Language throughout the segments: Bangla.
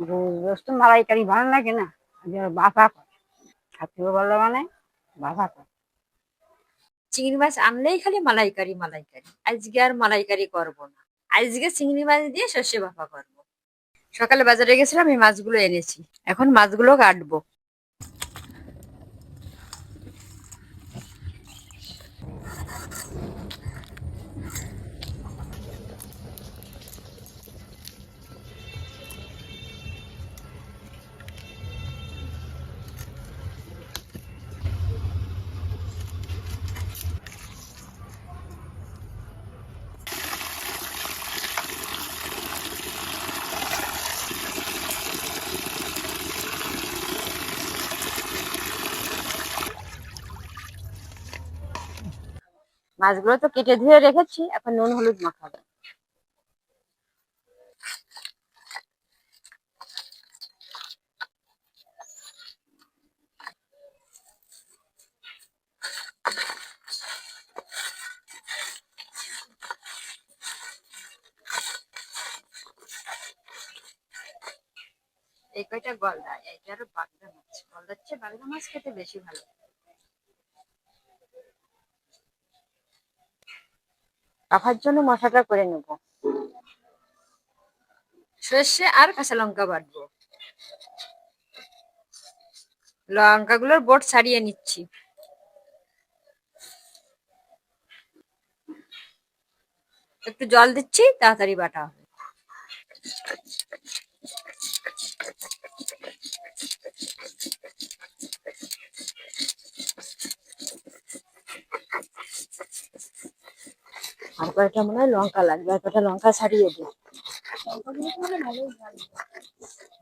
রোস্ট মালাইকারি ভালো লাগে না? বাফা করে। খাতেও ভালো মানে বাফা করে। চিংড়ি মাছ আনলেই খালি মালাইকারি মালাইকারি। আজকে আর মালাইকারি করব না। আজকে চিংড়ি মাছ দিয়ে শস্য বাফা করব। সকালে বাজারে গেছিলাম, এই মাছগুলো এনেছি। এখন মাছগুলো কাটবো। মাছগুলো তো কেটে ধুয়ে রেখেছি, এখন নুন, হলুদ মাখাবো। এই কয়টা গলদা? এইটা আরও বাগদা মাছ। গলদার চেয়ে বাগদা মাছ খেতে বেশি ভালো। রাখার জন্য মশাটা করে নেব। সর্ষে আর কাঁচা লঙ্কা বাটবো। লঙ্কা গুলোর বোট ছাড়িয়ে নিচ্ছি। একটু জল দিচ্ছি, তাড়াতাড়ি বাটা হবে। আর কয়েকটা মনে হয় লঙ্কা লাগবে আর কয়েকটা লঙ্কা ছাড়িয়ে দিই।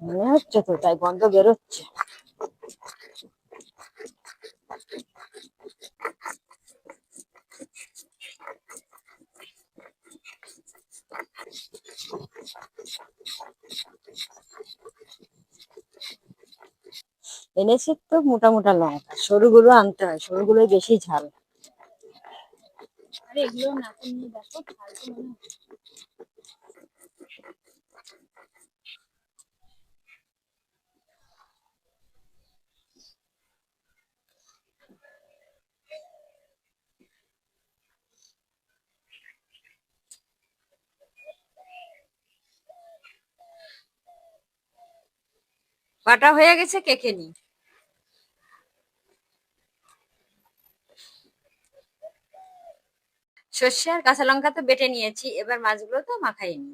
মনে হচ্ছে তো, তাই গন্ধ বেরোচ্ছে। এনেছি তো মোটা মোটা লঙ্কা, সরুগুলো আনতে হয়, সরুগুলোই বেশি ঝাল। আরে মনে। বাটা হয়ে গেছে কেকে নি? সর্ষে আর কাঁচা লঙ্কা তো বেটে নিয়েছি এবার মাছগুলো তো মাখাই নি।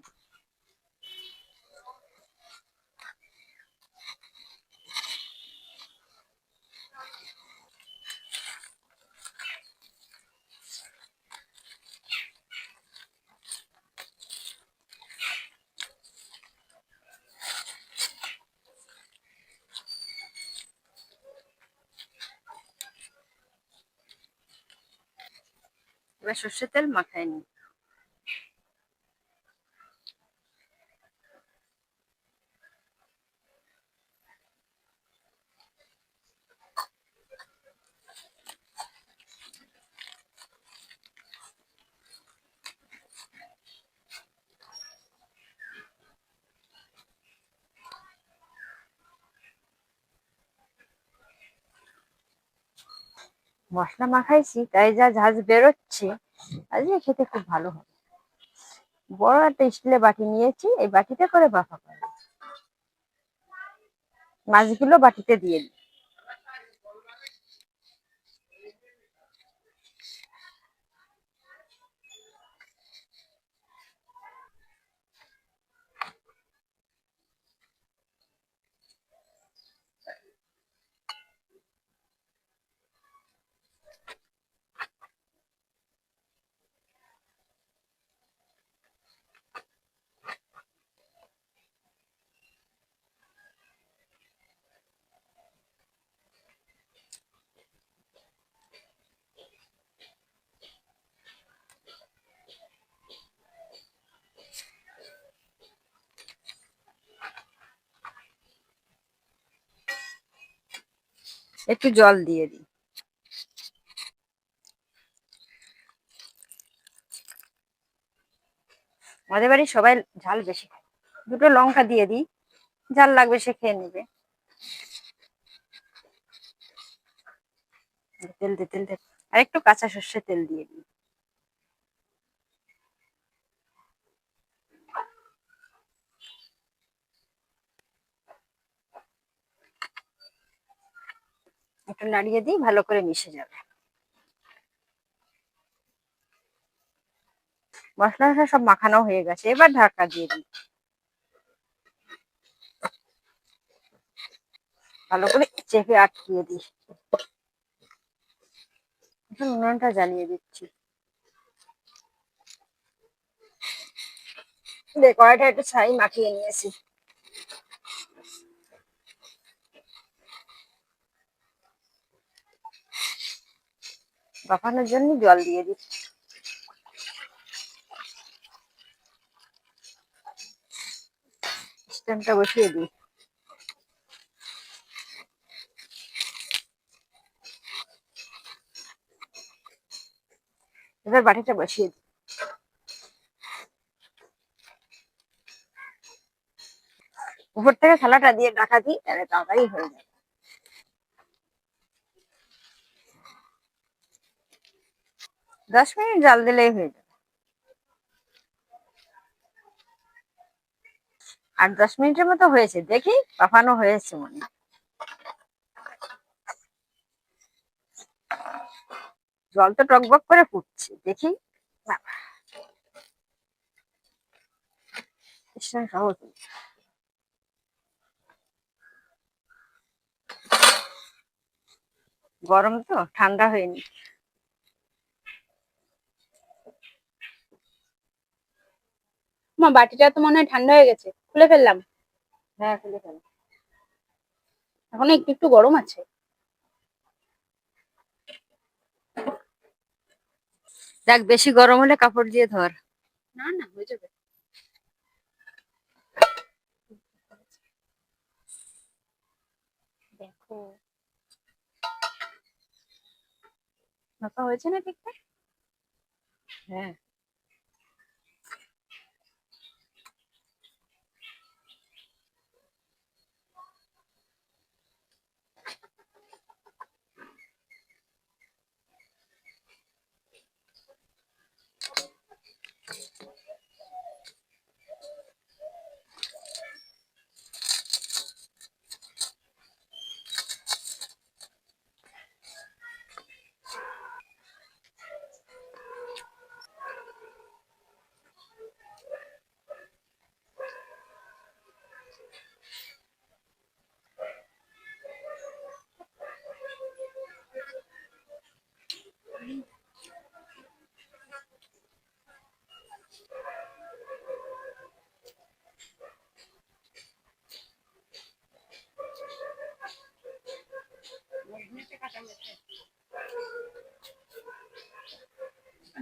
এবার সর্ষের তেল মাখাই নি মশলা মাখাইছি তাই যা ঝাঁজ বেরোচ্ছে আজকে খেতে খুব ভালো হবে বড় একটা স্টিলের বাটি নিয়েছি, এই বাটিতে করে বাফা করে মাছগুলো বাটিতে দিয়ে দিই। একটু জল দিয়ে দিই। আমাদের বাড়ির সবাই ঝাল বেশি খায়। দুটো লঙ্কা দিয়ে দিই, ঝাল লাগবে সে খেয়ে নেবে। তেল দিয়ে তেল আর একটু কাঁচা সর্ষে তেল দিয়ে দিই। একটু নাড়িয়ে দিই, ভালো করে মিশে যাবে। মশলা সব মাখানো হয়ে গেছে, এবার ঢাকা দিয়ে দিই। ভালো করে চেপে আটকিয়ে দিই। এখন উনুনটা জ্বালিয়ে দিচ্ছি। কড়াইটা একটু ছাই মাখিয়ে নিয়েছি। বাফানোর জন্য জল দিয়ে দিই স্ট্যান্ডটা বসিয়ে দিই। এবার বাটিটা বসিয়ে দিই। উপর থেকে থালাটা দিয়ে ঢাকা দিই তাহলে তাড়াতাড়ি হয়ে যাবে। দশ মিনিট জাল দিলেই হয়ে যাবে। আর দশ মিনিটের মতো হয়েছে, দেখি পাফানো হয়েছে মনে জল তো টকবক করে ফুটছে, দেখি। সহজ। গরম তো, ঠান্ডা হয়নি। মা বাটিটা তো মনে হয় ঠান্ডা হয়ে গেছে। খুলে ফেললাম। হ্যাঁ খুলে ফেলো। এখনও একটু একটু গরম আছে। দেখ বেশি গরম হলে কাপড় দিয়ে ধর। না না হয়ে যাবে। দেখো। ভাপা হয়েছে না ঠিকঠাক? হ্যাঁ।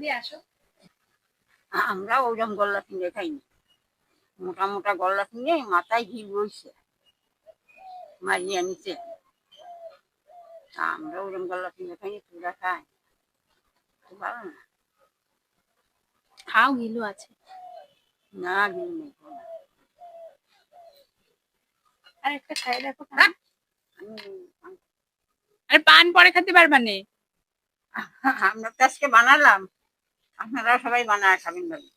দিয়ে আসো। আমরা ওরকম গল্লা কিনে খাইনি। মোটা মোটা গল্লা কিনে মাথায় ঘি বইছে। মারিয়ে নিচে। আমরা ওরকম গল্লা কিনে খাইনি চুড়া খাই। ভালো না। খাও গিলু আছে। না নেই আর একটা খাই দেখো। আমি আরে পান পরে খেতে পারবা নে। আমরা তো আজকে বানালাম। আপনারা সবাই বানায় খাবেন ভাবি